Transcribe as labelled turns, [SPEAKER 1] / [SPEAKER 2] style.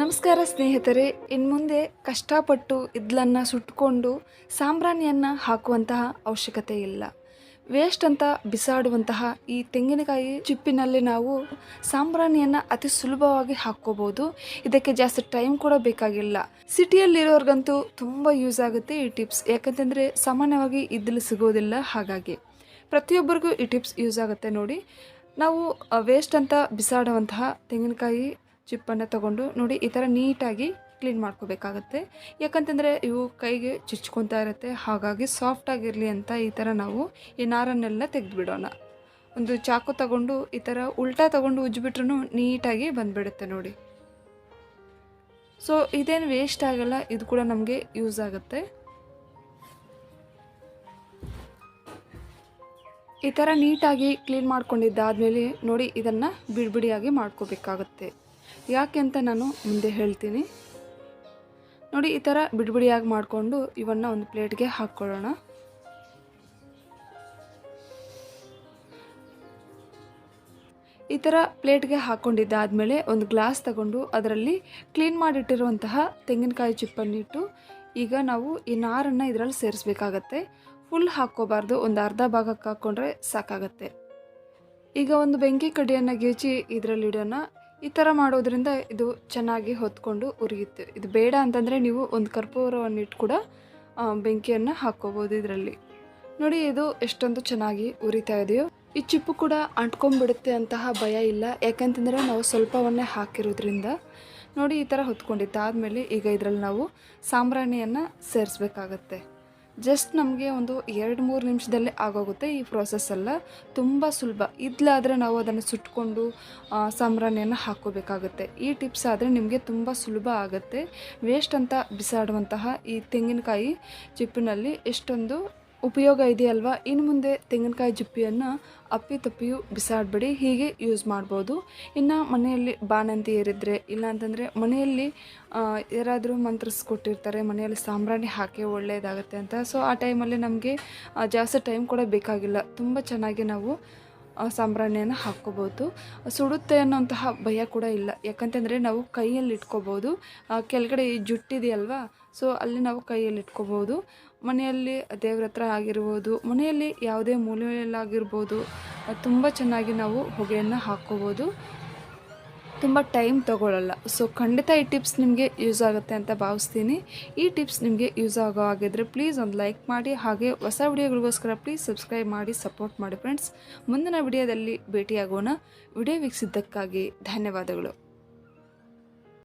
[SPEAKER 1] ನಮಸ್ಕಾರ ಸ್ನೇಹಿತರೆ ಇನ್ನು ಮುಂದೆ ಕಷ್ಟಪಟ್ಟು ಇದ್ಲನ್ನು ಸುಟ್ಕೊಂಡು ಸಾಂಬ್ರಾಣಿಯನ್ನು ಹಾಕುವಂತಹ ಅವಶ್ಯಕತೆ ಇಲ್ಲ. ವೇಸ್ಟ್ ಅಂತ ಬಿಸಾಡುವಂತಹ ಈ ತೆಂಗಿನಕಾಯಿ ಚಿಪ್ಪಿನಲ್ಲಿ ನಾವು ಸಾಂಬ್ರಾಣಿಯನ್ನು ಅತಿ ಸುಲಭವಾಗಿ ಹಾಕ್ಕೋಬೋದು. ಇದಕ್ಕೆ ಜಾಸ್ತಿ ಟೈಮ್ ಕೂಡ ಬೇಕಾಗಿಲ್ಲ. ಸಿಟಿಯಲ್ಲಿರೋರ್ಗಂತೂ ತುಂಬ ಯೂಸ್ ಆಗುತ್ತೆ ಈ ಟಿಪ್ಸ್ ಯಾಕಂತಂದರೆ ಸಾಮಾನ್ಯವಾಗಿ ಇದ್ದಲ್ಲಿ ಸಿಗೋದಿಲ್ಲ ಹಾಗಾಗಿ. ಪ್ರತಿಯೊಬ್ಬರಿಗೂ ಈ ಟಿಪ್ಸ್ ಯೂಸ್ ಆಗುತ್ತೆ ನೋಡಿ. ನಾವು ವೇಸ್ಟ್ ಅಂತ ಬಿಸಾಡುವಂತಹ ತೆಂಗಿನಕಾಯಿ ಚಿಪ್ಪನ್ನು ತಗೊಂಡು ನೋಡಿ ಈ ಥರ ನೀಟಾಗಿ ಕ್ಲೀನ್ ಮಾಡ್ಕೋಬೇಕಾಗತ್ತೆ. ಯಾಕಂತಂದರೆ ಇವು ಕೈಗೆ ಚುಚ್ಕೊತಾ ಇರುತ್ತೆ. ಹಾಗಾಗಿ ಸಾಫ್ಟಾಗಿರಲಿ ಅಂತ ಈ ಥರ ನಾವು ಈ ನಾರನ್ನೆಲ್ಲ ತೆಗೆದುಬಿಡೋಣ. ಒಂದು ಚಾಕು ತಗೊಂಡು ಈ ಥರ ಉಲ್ಟಾ ತಗೊಂಡು ಉಜ್ಜಿಬಿಟ್ರೂ ನೀಟಾಗಿ ಬಂದುಬಿಡುತ್ತೆ ನೋಡಿ. ಸೊ ಇದೇನು ವೇಸ್ಟ್ ಆಗಲ್ಲ. ಇದು ಕೂಡ ನಮಗೆ ಯೂಸ್ ಆಗುತ್ತೆ. ಈ ಥರ ನೀಟಾಗಿ ಕ್ಲೀನ್ ಮಾಡ್ಕೊಂಡಿದ್ದಾದಮೇಲೆ ನೋಡಿ ಇದನ್ನು ಬಿಡಿಬಿಡಿಯಾಗಿ ಮಾಡ್ಕೋಬೇಕಾಗತ್ತೆ. ಯಾಕೆ ಅಂತ ನಾನು ಮುಂದೆ ಹೇಳ್ತೀನಿ. ನೋಡಿ, ಈ ಥರ ಬಿಡಿಬಿಡಿಯಾಗಿ ಮಾಡಿಕೊಂಡು ಇವನ್ನು ಒಂದು ಪ್ಲೇಟ್ಗೆ ಹಾಕ್ಕೊಳ್ಳೋಣ. ಈ ಥರ ಪ್ಲೇಟ್ಗೆ ಹಾಕ್ಕೊಂಡಿದ್ದಾದಮೇಲೆ ಒಂದು ಗ್ಲಾಸ್ ತಗೊಂಡು ಅದರಲ್ಲಿ ಕ್ಲೀನ್ ಮಾಡಿಟ್ಟಿರುವಂತಹ ತೆಂಗಿನಕಾಯಿ ಚಿಪ್ಪನ್ನಿಟ್ಟು ಈಗ ನಾವು ಈ ನಾರನ್ನು ಇದರಲ್ಲಿ ಸೇರಿಸ್ಬೇಕಾಗತ್ತೆ. ಫುಲ್ ಹಾಕ್ಕೋಬಾರ್ದು, ಒಂದು ಅರ್ಧ ಭಾಗಕ್ಕೆ ಹಾಕ್ಕೊಂಡ್ರೆ ಸಾಕಾಗತ್ತೆ. ಈಗ ಒಂದು ಬೆಂಕಿ ಕಡ್ಡಿಯನ್ನು ಗೀಚಿ ಇದರಲ್ಲಿ ಇಡೋಣ. ಈ ಥರ ಮಾಡೋದ್ರಿಂದ ಇದು ಚೆನ್ನಾಗಿ ಹೊತ್ಕೊಂಡು ಉರಿಯುತ್ತೆ. ಇದು ಬೇಡ ಅಂತಂದರೆ ನೀವು ಒಂದು ಕರ್ಪೂರವನ್ನು ಇಟ್ಟು ಕೂಡ ಬೆಂಕಿಯನ್ನು ಹಾಕ್ಕೋಬೋದು ಇದರಲ್ಲಿ. ನೋಡಿ, ಇದು ಎಷ್ಟೊಂದು ಚೆನ್ನಾಗಿ ಉರಿತಾ ಇದೆಯೋ. ಈ ಚಿಪ್ಪು ಕೂಡ ಅಂಟ್ಕೊಂಡ್ಬಿಡುತ್ತೆ ಅಂತಹ ಭಯ ಇಲ್ಲ. ಯಾಕಂತಂದರೆ ನಾವು ಸ್ವಲ್ಪವನ್ನೇ ಹಾಕಿರೋದ್ರಿಂದ, ನೋಡಿ ಈ ಥರ ಹೊತ್ಕೊಂಡಿದ್ದಾದಮೇಲೆ ಈಗ ಇದರಲ್ಲಿ ನಾವು ಸಾಂಬ್ರಾಣಿಯನ್ನು ಸೇರಿಸ್ಬೇಕಾಗತ್ತೆ. ಜಸ್ಟ್ ನಮಗೆ ಒಂದು ಎರಡು ಮೂರು ನಿಮಿಷದಲ್ಲೇ ಆಗೋಗುತ್ತೆ ಈ ಪ್ರೋಸೆಸ್ ಎಲ್ಲ. ತುಂಬ ಸುಲಭ. ಇದ್ಲಾದರೆ ನಾವು ಅದನ್ನು ಸುಟ್ಕೊಂಡು ಸಾಂಬ್ರಾಣಿಯನ್ನು ಹಾಕ್ಕೋಬೇಕಾಗುತ್ತೆ. ಈ ಟಿಪ್ಸ್ ಆದರೆ ನಿಮಗೆ ತುಂಬ ಸುಲಭ ಆಗುತ್ತೆ. ವೇಸ್ಟ್ ಅಂತ ಬಿಸಾಡುವಂತಹ ಈ ತೆಂಗಿನಕಾಯಿ ಚಿಪ್ಪಿನಲ್ಲಿ ಎಷ್ಟೊಂದು ಉಪಯೋಗ ಇದೆಯಲ್ವಾ? ಇನ್ನು ಮುಂದೆ ತೆಂಗಿನಕಾಯಿ ಜುಪ್ಪಿಯನ್ನು ಅಪ್ಪಿ ತಪ್ಪಿಯೂ ಬಿಸಾಡಬೇಡಿ, ಹೀಗೆ ಯೂಸ್ ಮಾಡ್ಬೋದು. ಇನ್ನು ಮನೆಯಲ್ಲಿ ಬಾಣಂತಿ ಏರಿದ್ರೆ, ಇಲ್ಲ ಅಂತಂದರೆ ಮನೆಯಲ್ಲಿ ಯಾರಾದರೂ ಮಂತ್ರಿಸ್ಕೊಟ್ಟಿರ್ತಾರೆ, ಮನೆಯಲ್ಲಿ ಸಾಂಬ್ರಾಣಿ ಹಾಕಿ ಒಳ್ಳೆಯದಾಗುತ್ತೆ ಅಂತ. ಸೊ ಆ ಟೈಮಲ್ಲಿ ನಮಗೆ ಜಾಸ್ತಿ ಟೈಮ್ ಕೂಡ ಬೇಕಾಗಿಲ್ಲ. ತುಂಬ ಚೆನ್ನಾಗಿ ನಾವು ಸಾಂಬ್ರಾಣಿಯನ್ನು ಹಾಕ್ಕೋಬೋದು. ಸುಡುತ್ತೆ ಅನ್ನೋಂತಹ ಭಯ ಕೂಡ ಇಲ್ಲ. ಯಾಕಂತಂದರೆ ನಾವು ಕೈಯಲ್ಲಿ ಇಟ್ಕೋಬೋದು. ಕೆಳಗಡೆ ಈ ಜುಟ್ಟಿದೆಯಲ್ವಾ ಸೊ, ಅಲ್ಲಿ ನಾವು ಕೈಯಲ್ಲಿ ಇಟ್ಕೋಬೋದು. ಮನೆಯಲ್ಲಿ ದೇವ್ರ ಹತ್ರ ಆಗಿರ್ಬೋದು. ಮನೆಯಲ್ಲಿ ಯಾವುದೇ ಮೂಲೆಯಲ್ಲಾಗಿರ್ಬೋದು. ತುಂಬ ಚೆನ್ನಾಗಿ ನಾವು ಹೊಗೆಯನ್ನು ಹಾಕ್ಕೋಬೋದು. ತುಂಬ ಟೈಮ್ ತೊಗೊಳ್ಳಲ್ಲ ಸೊ ಖಂಡಿತ ಈ ಟಿಪ್ಸ್ ನಿಮಗೆ ಯೂಸ್ ಆಗುತ್ತೆ ಅಂತ ಭಾವಿಸ್ತೀನಿ. ಈ ಟಿಪ್ಸ್ ನಿಮಗೆ ಯೂಸ್ ಆಗೋ ಹಾಗಿದ್ರೆ ಪ್ಲೀಸ್ ಒಂದು ಲೈಕ್ ಮಾಡಿ, ಹಾಗೆ ಹೊಸ ವಿಡಿಯೋಗಳಿಗೋಸ್ಕರ ಪ್ಲೀಸ್ ಸಬ್ಸ್ಕ್ರೈಬ್ ಮಾಡಿ ಸಪೋರ್ಟ್ ಮಾಡಿ ಫ್ರೆಂಡ್ಸ್ ಮುಂದಿನ ವಿಡಿಯೋದಲ್ಲಿ ಭೇಟಿಯಾಗೋಣ. ವಿಡಿಯೋ ವೀಕ್ಷಿಸಿದ್ದಕ್ಕಾಗಿ ಧನ್ಯವಾದಗಳು.